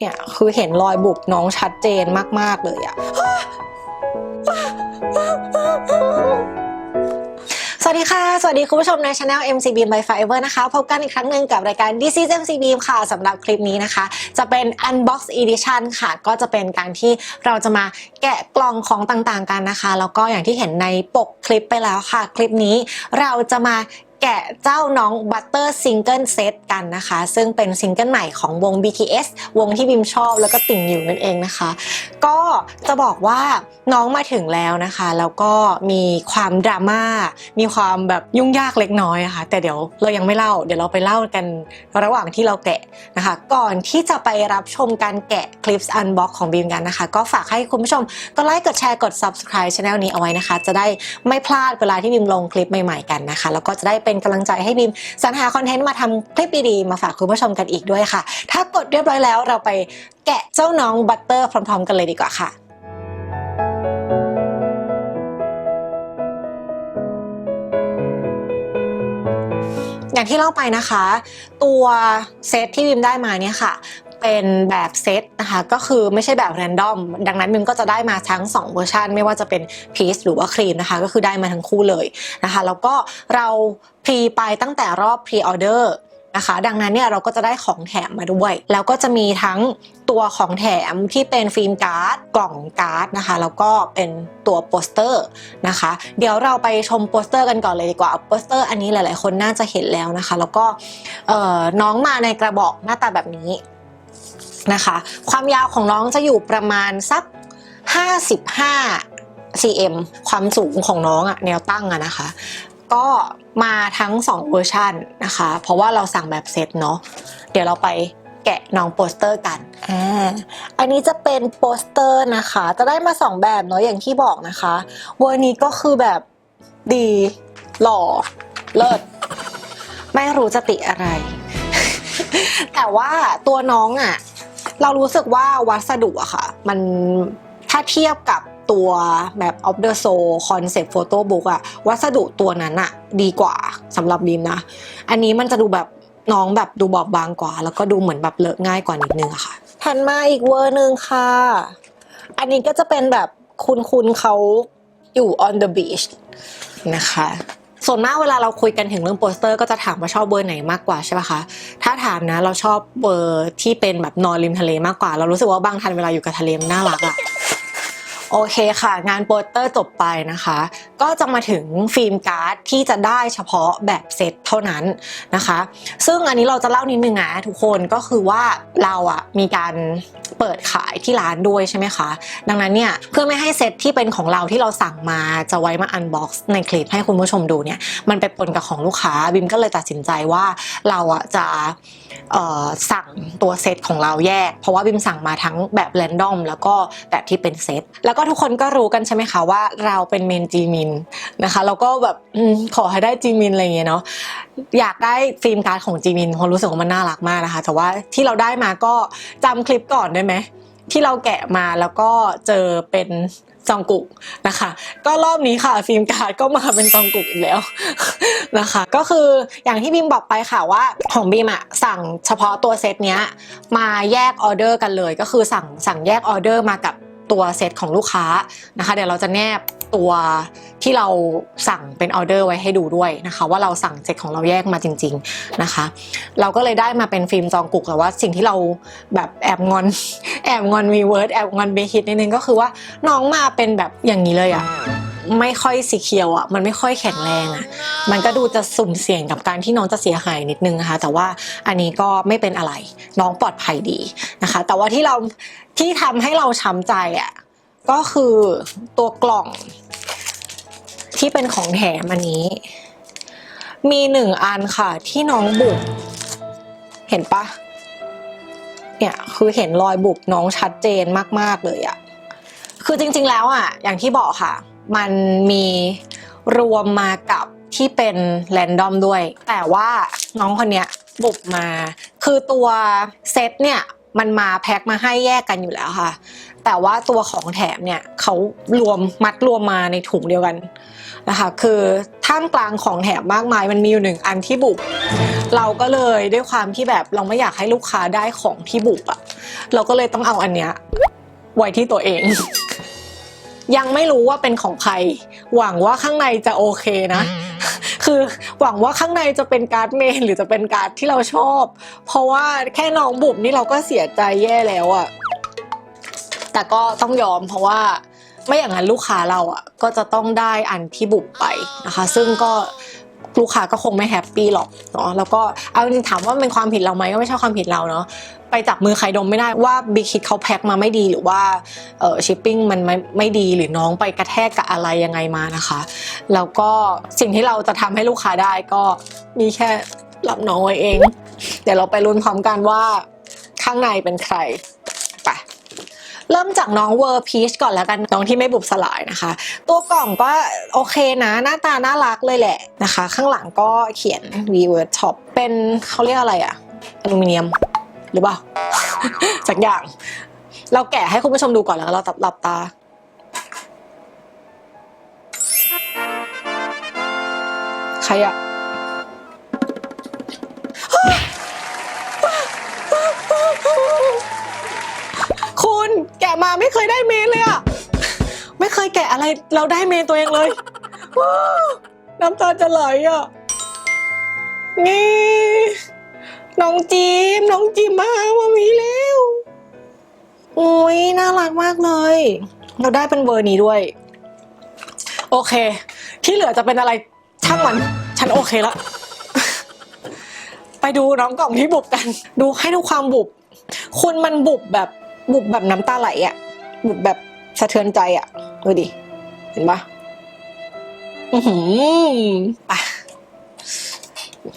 เนี่ยคือเห็นรอยบุบน้องชัดเจนมาก ๆ เลยอะสวัสดีค่ะ สวัสดีคุณผู้ชมในช anel MCB by Fiverr นะคะ พบกันอีกครั้งหนึ่งกับรายการ This is MCB ค่ะสำหรับคลิปนี้นะคะ จะเป็น Unbox Edition ค่ะ ก็จะเป็นการที่เราจะมาแกะกล่องของต่างๆกันนะคะ แล้วก็อย่างที่เห็นในปกคลิปไปแล้วค่ะ คลิปนี้เราจะมา แกะเจ้าน้อง Butter Single Set กันนะคะ ซึ่งเป็นซิงเกิลใหม่ของวง BTS วงที่บิมชอบแล้วก็ติ่งอยู่นั่นเองนะคะ ก็จะบอกว่าน้องมาถึงแล้วนะคะ แล้วก็มีความดราม่ามีความแบบยุ่งยากเล็กน้อยะค่ะแต่เดี๋ยวเรายังไม่เล่า เดี๋ยวเราไปเล่ากันระหว่างที่เราแกะนะคะ ก่อนที่จะไปรับชมการแกะคลิปอันบ็อกของบีมกันนะคะ ก็ฝากให้คุณผู้ชมกดไลค์กดแชร์กด subscribe channel นี้เอาไว้นะคะ จะได้ไม่พลาดเวลาที่บีมลงคลิปใหม่ๆกันนะคะ แล้วก็จะได้เป็นกำลังใจให้บีมสรรหาคอนเทนต์มาทำคลิปดีๆมาฝากคุณผู้ชมกันอีกด้วยค่ะ ถ้ากดเรียบร้อยแล้วเราไปแกะเจ้าน้องบัตเตอร์พร้อม ๆ กันเลยดีกว่าค่ะอย่างที่เล่าไปนะคะ ตัวเซตที่บิมได้มาเนี่ยค่ะ เป็นแบบเซตนะคะก็คือไม่ใช่แบบแรนดอมดังนั้นบิมก็จะได้มาทั้ง 2 เวอร์ชันไม่ว่าจะเป็นพีซหรือว่าครีมนะคะก็คือได้มาทั้งคู่เลยนะคะแล้วก็เราพรีไปตั้งแต่รอบพรีออเดอร์นะคะดังนั้นเนี่ยเราก็จะได้ของแถมมาด้วย แล้วก็จะมีทั้งตัวของแถมที่เป็นฟิล์มการ์ด กล่องการ์ดนะคะ แล้วก็เป็นตัวโปสเตอร์นะคะ เดี๋ยวเราไปชมโปสเตอร์กันก่อนเลยดีกว่าโปสเตอร์อันนี้หลาย ๆ คนน่าจะเห็นแล้วนะคะ แล้วก็น้องมาในกระบอกหน้าตาแบบนี้ นะคะ ความยาวของน้องจะอยู่ประมาณสัก 55 cm ความสูงของน้องอะแนวตั้งอะนะคะ ก็มาทั้ง 2 เวอร์ชันนะคะ เพราะว่าเราสั่งแบบเซตเนาะเดี๋ยวเราไปแกะน้องโปสเตอร์กันอ่าอันนี้จะเป็นโปสเตอร์นะคะ จะได้มา 2 แบบเนาะอย่างที่บอกนะคะเวอร์นี้ก็คือแบบดีหล่อเลิศไม่รู้จะติอะไร แต่ว่าตัวน้องอะ่ะ เรารู้สึกว่าวัสดุอะค่ะ มันถ้าเทียบกับตัวแบบ of the soul concept photo book อะวัสดุตัวนั้นอะดีกว่าสำหรับบีมนะ อันนี้มันจะดูแบบน้องแบบดูบอบบางกว่า แล้วก็ดูเหมือนแบบเลอะง่ายกว่านิดนึงอะค่ะถัดมาอีกเวอร์หนึ่งค่ะ อันนี้ก็จะเป็นแบบคุณคุณเขาอยู่ on the beach นะคะ ส่วนมากเวลาเราคุยกันถึงเรื่องโปสเตอร์ก็จะถามว่าชอบเบอร์ไหนมากกว่าใช่ปะคะ ถ้าถามนะเราชอบเบอร์ที่เป็นแบบนอนริมทะเลมากกว่า เรารู้สึกว่าบางทันเวลาอยู่กับทะเลมันน่ารักอะ โอเคค่ะ งานโปสเตอร์จบไปนะคะ ก็จะมาถึงฟิล์มการ์ดที่จะได้เฉพาะแบบเซตเท่านั้นนะคะ ซึ่งอันนี้เราจะเล่านิดนึงนะทุกคนก็คือว่าเราอะมีการเปิดขายที่ร้านด้วยใช่ไหมคะ ดังนั้นเนี่ยเพื่อไม่ให้เซตที่เป็นของเราที่เราสั่งมาจะไว้มาอันบ็อกซ์ในคลิปให้คุณผู้ชมดูเนี่ยมันไปปนกับของลูกค้าบิมก็เลยตัดสินใจว่าเราอะจะสั่งตัวเซตของเราแยก เพราะว่าบิมสั่งมาทั้งแบบแรนดอมแล้วก็แบบที่เป็นเซตแล้วก็ทุกคนก็รู้กันใช่ไหมคะว่าเราเป็นเมนจีมินนะคะแล้วก็แบบอขอให้ได้จีมินอะไรเงี้ยเนาะอยากได้ฟิล์มการ์ดของจีมินเพราะรู้สึกว่ามันน่ารักมากนะคะ แต่ว่าที่เราได้มาก็จำคลิปก่อนได้ไหมที่เราแกะมาแล้วก็เจอเป็นจองกุกนะคะ ก็รอบนี้ค่ะฟิล์มการ์ดก็มาเป็นจองกุกอีกแล้วนะคะ ก็คืออย่างที่บิมบอกไปค่ะว่าของบิมอะสั่งเฉพาะตัวเซตเนี้ยมาแยกออเดอร์กันเลย ก็คือสั่งสั่งแยกออเดอร์มากับ ตัวเซตของลูกค้านะคะ เดี๋ยวเราจะแนบตัวที่เราสั่งเป็นออเดอร์ไว้ให้ดูด้วยนะคะ ว่าเราสั่งเซตของเราแยกมาจริง ๆนะคะ เราก็เลยได้มาเป็นฟิล์มจองกุกแต่ว่าสิ่งที่เราแบบแอบงอน แอบงอนมีเวิร์ดแอบงอนเบฮิตนิดนึงก็คือว่าน้องมาเป็นแบบอย่างนี้เลยอะ ไม่ค่อยสีเขียวอะมันไม่ค่อยแข็งแรงอะมันก็ดูจะสุ่มเสี่ยงกับการที่น้องจะเสียหายนิดนึงนะคะแต่ว่าอันนี้ก็ไม่เป็นอะไรน้องปลอดภัยดีนะคะ แต่ว่าที่เราที่ทำให้เราช้ำใจอะก็คือตัวกล่องที่เป็นของแถมอันนี้ มีหนึ่งอันค่ะ ที่น้องบุกเห็นปะเนี่ยคือเห็นรอยบุบน้องชัดเจนมากๆเลยอะคือจริงๆแล้วอะอย่างที่บอกค่ะ มันมีรวมมากับที่เป็นแรนดอมด้วย แต่ว่าน้องคนเนี้ยบุบมา คือตัวเซตเนี่ยมันมาแพ็คมาให้แยกกันอยู่แล้วค่ะ แต่ว่าตัวของแถมเนี่ยเขารวมมัดรวมมาในถุงเดียวกันนะคะ คือท่ามกลางของแถมมากมายมันมีอยู่หนึ่งอันที่บุบเราก็เลยด้วยความที่แบบเราไม่อยากให้ลูกค้าได้ของที่บุบอะเราก็เลยต้องเอาอันเนี้ยไว้ที่ตัวเอง ยังไม่รู้ว่าเป็นของใคร หวังว่าข้างในจะโอเคนะ คือหวังว่าข้างในจะเป็นการ์ดเมนหรือจะเป็นการ์ดที่เราชอบ เพราะว่าแค่น้องบุบนี่เราก็เสียใจแย่แล้วอะแต่ก็ต้องยอมเพราะว่าไม่อย่างนั้นลูกค้าเราอะก็จะต้องได้อันที่บุบไปนะคะ ซึ่งก็ ลูกค้าก็คงไม่แฮปปี้หรอกเนาะแล้วก็เอาจริงถามว่าเป็นความผิดเราไหมก็ไม่ใช่ความผิดเราเนาะไปจับมือใครดมไม่ได้ว่าบิคิดเขาแพ็คมาไม่ดีหรือว่าเออชิปปิ้งมันไม่ไม่ดีหรือน้องไปกระแทกกับอะไรยังไงมานะคะ แล้วก็สิ่งที่เราจะทำให้ลูกค้าได้ก็มีแค่รับน้องไว้เอง เดี๋ยวเราไปลุ้นพร้อมกันว่าข้างในเป็นใคร เริ่มจากน้องเวอร์พีชก่อนแล้วกันน้องที่ไม่บุบสลายนะคะ ตัวกล่องก็โอเคนะ หน้าตาน่ารักเลยแหละนะคะ ข้างหลังก็เขียน v w o r d Top เป็นเขาเรียกอะไรอะอลูมิเนียมหรือเปล่าสักอย่าง เราแกะให้คุณผู้ชมดูก่อนแล้วเราตับหลับตาใครอะะมาไม่เคยได้เมนเลยอะไม่เคยแกะอะไรเราได้เมนตัวเองเลยว้าวน้ำตาจะไหลอะ นี่ น้องจีมน้องจีมมามามีแล้วโอ้ยน่ารักมากเลย เราได้เป็นเบอร์นี้ด้วย โอเค ที่เหลือจะเป็นอะไรช่างมัน ฉันโอเคละ ไปดูน้องกล่องที่บุบกัน ดูให้ดูความบุบ คุณมันบุบแบบ บุบแบบน้ำตาไหลอะบุบแบบสะเทือนใจอะดูดิ เห็นปะอือหือไป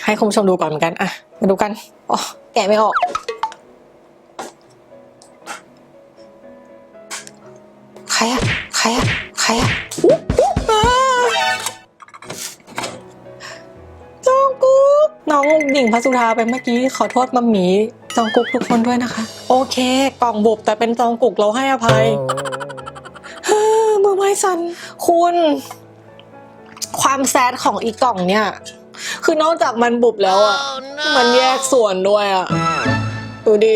ให้คุณผู้ชมดูก่อนเหมือนกันอะมาดูกันอ๋อแกะไม่ออก ใครอะใครอะใครอะจองกุ๊กน้องหญิงพัสุธาไปเมื่อกี้ ขอโทษมัมหมีจองกุ๊กทุกคนด้วยนะคะ โอเค กล่องบุบแต่เป็นจองกุ๊กเราให้อภัยฮ่ามือไม้สัน คุณ ความแซดของอีกกล่องเนี่ย คือนอกจากมันบุบแล้วอะ มันแยกส่วนด้วยอะ ดูดิ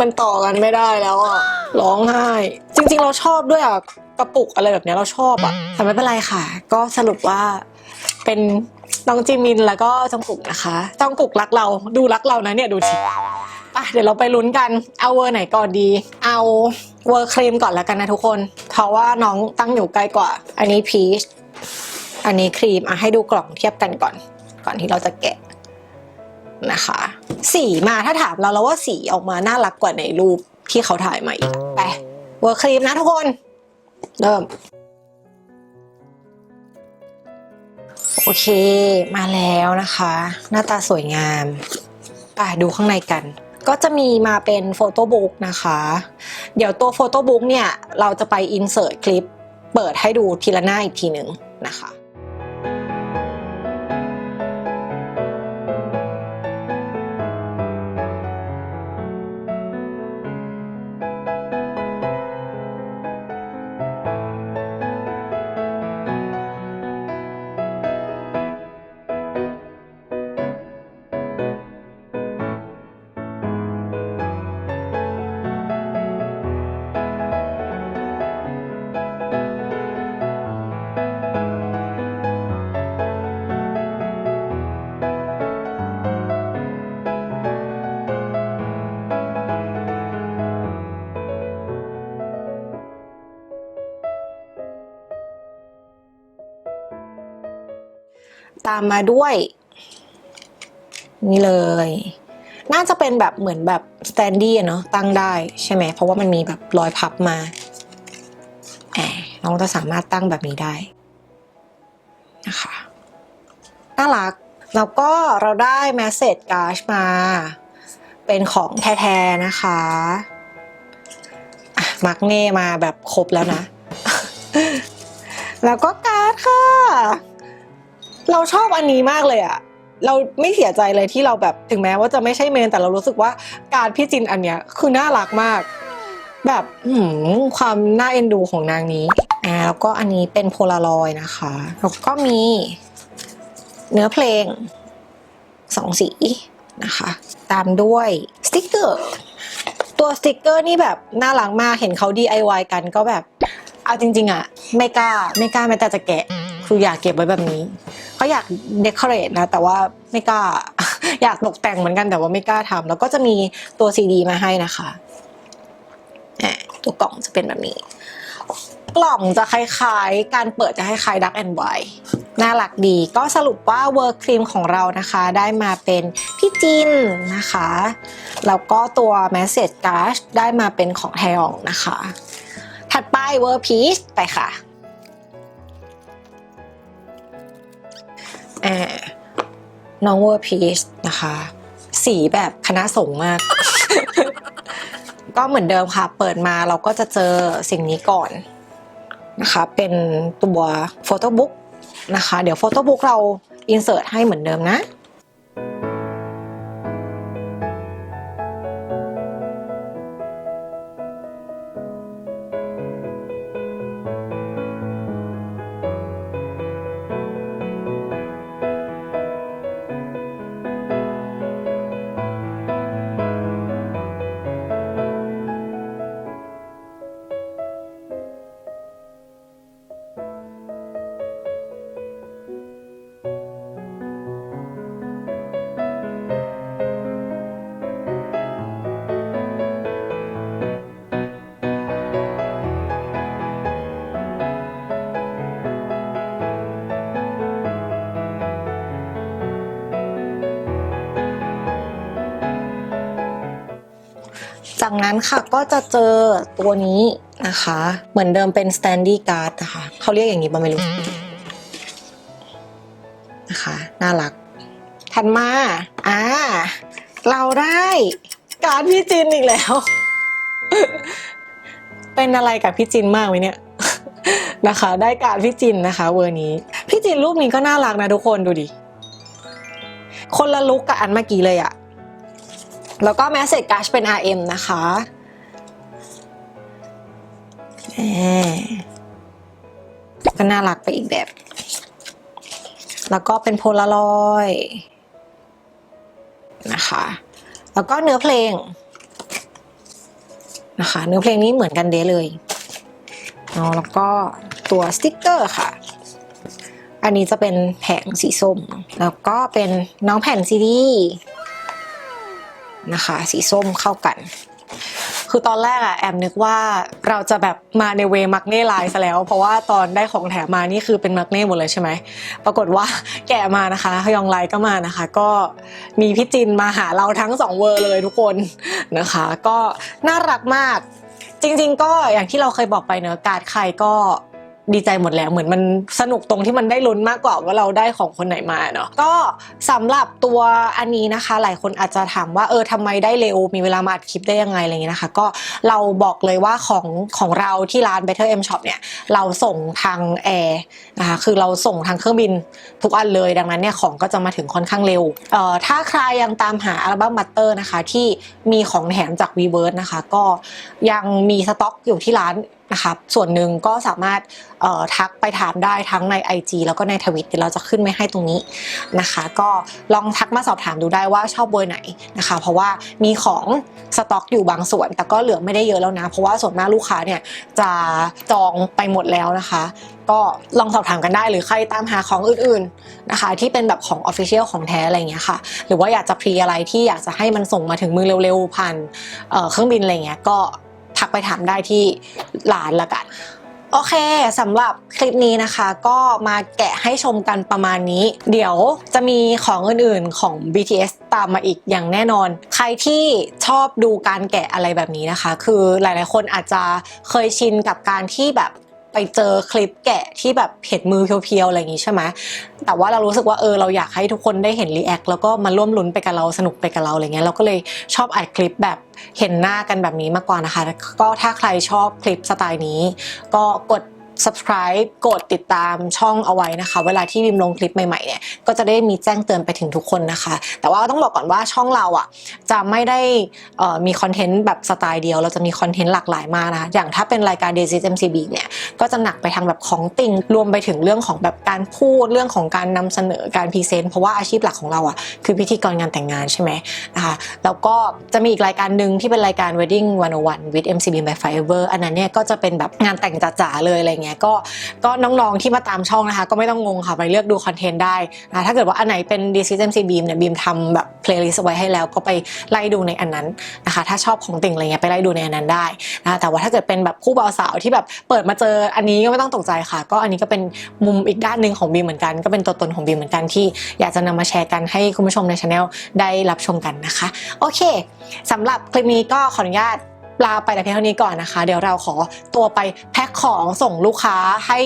มันต่อกันไม่ได้แล้วอะ ร้องไห้ จริง ๆ เราชอบด้วยอะ กระปุกอะไรแบบเนี้ยเราชอบอะ แต่ไม่เป็นไรค่ะ ก็สรุปว่าเป็นน้องจิมินแล้วก็จองกุกนะคะ จองกุกรักเรา ดูรักเรานะเนี่ยดูสิ อะเดี๋ยวเราไปลุ้นกัน เอาเวอร์ไหนก่อนดี เอาเวอร์ครีมก่อนแล้วกันนะทุกคน เพราะว่าน้องตั้งอยู่ใกล้กว่า อันนี้พีช อันนี้ครีม อะให้ดูกล่องเทียบกันก่อน ก่อนที่เราจะแกะนะคะ สีมาถ้าถามเราแล้วว่าสีออกมาน่ารักกว่าในรูปที่เขาถ่ายมาอีก ไป เวอร์ครีมนะทุกคน เริ่ม โอเค มาแล้วนะคะ หน้าตาสวยงามไปดูข้างในกัน ก็จะมีมาเป็นโฟโต้บุ๊กนะคะ เดี๋ยวตัวโฟโต้บุ๊กเนี่ย เราจะไปอินเสิร์ตคลิป เปิดให้ดูทีละหน้าอีกทีหนึ่งนะคะ ตามมาด้วย นี่เลย น่าจะเป็นแบบเหมือนแบบสแตนดี้เนาะตั้งได้ใช่ไหมเพราะว่ามันมีแบบรอยพับมาแอบน้องจะสามารถตั้งแบบนี้ได้นะคะน่ารัก แล้วก็เราได้แมสเซจการ์ดมา เป็นของแท้ๆนะคะอะมักเน่มาแบบครบแล้วนะ แล้วก็การ์ดค่ะ เราชอบอันนี้มากเลยอะเราไม่เสียใจเลยที่เราแบบถึงแม้ว่าจะไม่ใช่เมน แต่เรารู้สึกว่าการพี่จินอันเนี้ยคือน่ารักมาก แบบหความน่าเอ็นดูของนางนี้อ่าแล้วก็อันนี้เป็นโพลารอยด์นะคะแล้วก็มีเนื้อเพลงสองสีนะคะ ตามด้วยสติกเกอร์ตัวสติกเกอร์นี่แบบน่ารักมากเห็นเขา DIY กันก็แบบ เอาจริง ๆอะไม่กล้าไม่กล้าแม้แต่จะแกะ คืออยากเก็บไว้แบบนี้ก็อยากเดคอเรทนะ แต่ว่าไม่กล้า อยากตกแต่งเหมือนกันแต่ว่าไม่กล้าทำแล้วก็จะมีตัวซีดีมาให้นะคะอะตัวกล่องจะเป็นแบบนี้ กล่องจะคล้ายๆ การเปิดจะคล้ายๆดักแอนด์ไวน่ารักดีก็สรุปว่าเวอร์ครีมของเรานะคะ ได้มาเป็นพี่จินนะคะ แล้วก็ตัว Message Card ได้มาเป็นของไทยองนะคะ ถัดไปเวอร์พีชไปค่ะอ่าน้องเวอร์พีชนะคะ สีแบบคณะสงฆ์มาก ก็เหมือนเดิมค่ะ เปิดมาเราก็จะเจอสิ่งนี้ก่อนนะคะ เป็นตัวโฟโต้บุ๊กนะคะ เดี๋ยวโฟโต้บุ๊กเราอินเสิร์ตให้เหมือนเดิมนะ จากนั้นค่ะก็จะเจอตัวนี้นะคะ เหมือนเดิมเป็น standy card นะคะเขาเรียกอย่างนี้ป่ะไม่รู้นะคะ น่ารัก ถัดมา อ่า เราได้การดพี่จินอีกแล้ว เป็นอะไรกับพี่จินมากไหมเนี่ยนะคะ ได้การดพี่จินนะคะ เวอร์นี้ พี่จินรูปนี้ก็น่ารักนะทุกคนดูดิ คนละลุกกับอันเมื่อกี้เลยอะ แล้วก็ Message Cash เป็น RM นะคะแหมก็น่ารักไปอีกแบบ แล้วก็เป็นโพลารอยด์นะคะ แล้วก็เนื้อเพลงนะคะ เนื้อเพลงนี้เหมือนกันเด้เลยเนาะแล้วก็ตัวสติ๊กเกอร์ค่ะ อันนี้จะเป็นแผงสีส้ม แล้วก็เป็นน้องแผ่นซีดี นะคะ สีส้มเข้ากัน คือตอนแรกอะแอมนึกว่าเราจะแบบมาในเวมักเน่ลน์ซะแล้ว เพราะว่าตอนได้ของแถมมานี่คือเป็นมักเน่หมดเลยใช่ไหม ปรากฏว่าแกะมานะคะฮยองไลก็มานะคะ ก็มีพี่จินมาหาเราทั้งสองเวอร์เลยทุกคนนะคะ ก็น่ารักมากจริงๆ ก็อย่างที่เราเคยบอกไปเนอะการดใครก็ ดีใจหมดแล้วเหมือนมันสนุกตรงที่มันได้ลุ้นมากกว่าว่าเราได้ของคนไหนมาเนาะก็สำหรับตัวอันนี้นะคะ หลายคนอาจจะถามว่าเออทำไมได้เร็วมีเวลามาอัดคลิปได้ยังไงอะไรอย่างเงี้ยนะคะ ก็เราบอกเลยว่าของของเราที่ร้าน Better M Shop เนี่ยเราส่งทางแอร์นะคะคือเราส่งทางเครื่องบินทุกอันเลยดังนั้นเนี่ยของก็จะมาถึงค่อนข้างเร็วเอ่อถ้าใครยังตามหาอัลบั้มบัตเตอร์นะคะที่มีของแถมจาก v ีเวิร์ดนะคะ ก็ยังมีสต็อกอยู่ที่ร้าน นะครับส่วนหนึ่งก็สามารถทักไปถามได้ทั้งใน IG แล้วก็ในทวิตเดี๋ยวเราจะขึ้นไว้ให้ตรงนี้นะคะ ก็ลองทักมาสอบถามดูได้ว่าชอบเบอร์ไหนนะคะ เพราะว่ามีของสต็อกอยู่บางส่วน แต่ก็เหลือไม่ได้เยอะแล้วนะ เพราะว่าส่วนมากลูกค้าเนี่ยจะจองไปหมดแล้วนะคะ ก็ลองสอบถามกันได้หรือใครตามหาของอื่นๆนะคะ ที่เป็นแบบของ Official ของแท้อะไรเงี้ยค่ะ หรือว่าอยากจะพรีอะไรที่อยากจะให้มันส่งมาถึงมือเร็วๆผ่านเเครื่องบินอะไรเงี้ยก็ ทักไปถามได้ที่ร้านละกัน โอเคสำหรับคลิปนี้นะคะ ก็มาแกะให้ชมกันประมาณนี้ เดี๋ยวจะมีของอื่นๆของ BTS ตามมาอีกอย่างแน่นอน ใครที่ชอบดูการแกะอะไรแบบนี้นะคะ คือหลายๆคนอาจจะเคยชินกับการที่แบบ ไปเจอคลิปแกะที่แบบเห็นมือเพียวๆอะไรอย่างงี้ใช่ไหมแต่ว่าเรารู้สึกว่าเออเราอยากให้ทุกคนได้เห็นรีแอคแล้วก็มาร่วมลุ้นไปกับเราสนุกไปกับเราอะไรเงี้ยเราก็เลยชอบอัดคลิปแบบเห็นหน้ากันแบบนี้มากกว่านะคะ ก็ถ้าใครชอบคลิปสไตล์นี้ ก็กด subscribe กดติดตามช่องเอาไว้นะคะ เวลาที่บิมลงคลิปใหม่ๆเนี่ยก็จะได้มีแจ้งเตือนไปถึงทุกคนนะคะ แต่ว่าต้องบอกก่อนว่าช่องเราอะจะไม่ได้มีคอนเทนต์แบบสไตล์เดียว เราจะมีคอนเทนต์หลากหลายมากนะคะอย่างถ้าเป็นรายการ d a i s y MCB เนี่ยก็จะหนักไปทางแบบของติงรวมไปถึงเรื่องของแบบการพูดเรื่องของการนำเสนอการพรีเซนต์เพราะว่าอาชีพหลักของเราอะคือพิธีกรงานแต่งงานใช่ไหมนะคะแล้วก็จะมีอีกรายการหนึ่งที่เป็นรายการ Wedding 101 with MCB by Fiverr อันนั้นเนี่ยก็จะเป็นแบบงานแต่งจ๋าๆเลยอะไรเงี้ยก็ก็น้องๆที่มาตามช่องนะคะ ก็ไม่ต้องงงค่ะไปเลือกดูคอนเทนต์ได้นะถ้าเกิดว่าอันไหนเป็น d c m c b เนี่ยบีมทำแบบ playlist ไว้ให้แล้วก็ไปไล่ดูในอันนั้นนะคะถ้าชอบของติ่งอะไรเงี้ยไปไล่ดูในอันนั้นได้นะแต่ว่าถ้าเกิดเป็นแบบคู่บ่าวสาวที่แบบเปิดมาเจออันนี้ก็ไม่ต้องตกใจค่ะ ก็อันนี้ก็เป็นมุมอีกด้านหนึ่งของบีมเหมือนกัน ก็เป็นตัวตนของบีมเหมือนกันที่อยากจะนำมาแชร์กันให้คุณผู้ชมในช anel ได้รับชมกันนะคะ โอเคสำหรับคลิปนี้ก็ขออนุญาต ลาไปแต่เพียงเท่านี้ก่อนนะคะ เดี๋ยวเราขอตัวไปแพ็คของส่งลูกค้าให้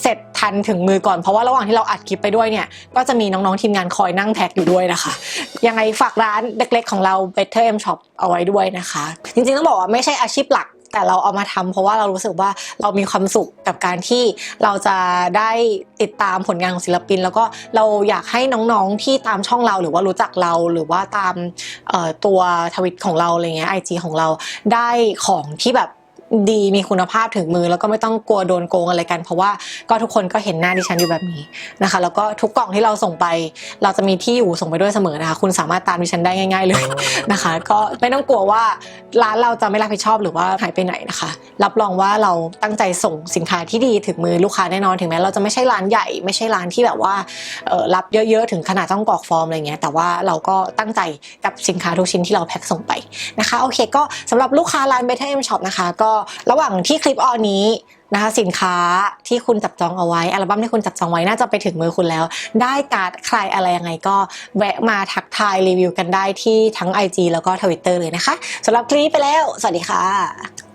เสร็จทันถึงมือก่อนเพราะว่าระหว่างที่เราอัดคลิปไปด้วยเนี่ย ก็จะมีน้องๆทีมงานคอยนั่งแพ็คอยู่ด้วยนะคะ ยังไงฝากร้านเล็กๆของเรา Better M Shop เอาไว้ด้วยนะคะ จริงๆต้องบอกว่าไม่ใช่อาชีพหลัก แต่เราเอามาทำเพราะว่าเรารู้สึกว่าเรามีความสุขกับการที่เราจะได้ติดตามผลงานของศิลปิน แล้วก็เราอยากให้น้องๆที่ตามช่องเราหรือว่ารู้จักเราหรือว่าตามตัวทวิตของเราอะไรเงี้ยไอจของเราได้ของที่แบบ ดีมีคุณภาพถึงมือ แล้วก็ไม่ต้องกลัวโดนโกงอะไรกัน เพราะว่าก็ทุกคนก็เห็นหน้าดิฉันอยู่แบบนี้นะคะ แล้วก็ทุกกล่องที่เราส่งไป เราจะมีที่อยู่ส่งไปด้วยเสมอนะคะ คุณสามารถตามดิฉันได้ง่ายๆเลยนะคะ ก็ไม่ต้องกลัวว่าร้านเราจะไม่รับผิดชอบหรือว่าหายไปไหนนะคะ รับรองว่าเราตั้งใจส่งสินค้าที่ดีถึงมือลูกค้าแน่นอนถึงแม้เราจะไม่ใช่ร้านใหญ่ไม่ใช่ร้านที่แบบว่าเอ่อรับเยอะๆถึงขนาดต้องกรอกฟอร์มอะไรเงี้ยแต่ว่าเราก็ตั้งใจกับสินค้าทุกชิ้นที่เราแพ็คส่งไปนะคะโอเค ก็สำหรับลูกค้าร้าน Better M Shop นะคะก็ระหว่างที่คลิปออนนี้นะคะสินค้าที่คุณจับจองเอาไว้อัลบั้มที่คุณจับจองไว้น่าจะไปถึงมือคุณแล้ว ได้การ์ดใครอะไรยังไงก็แวะมาทักทายรีวิวกันได้ที่ทั้ง IG แล้วก็ Twitter เลยนะคะสำหรับคลิปไปแล้ว สวัสดีค่ะ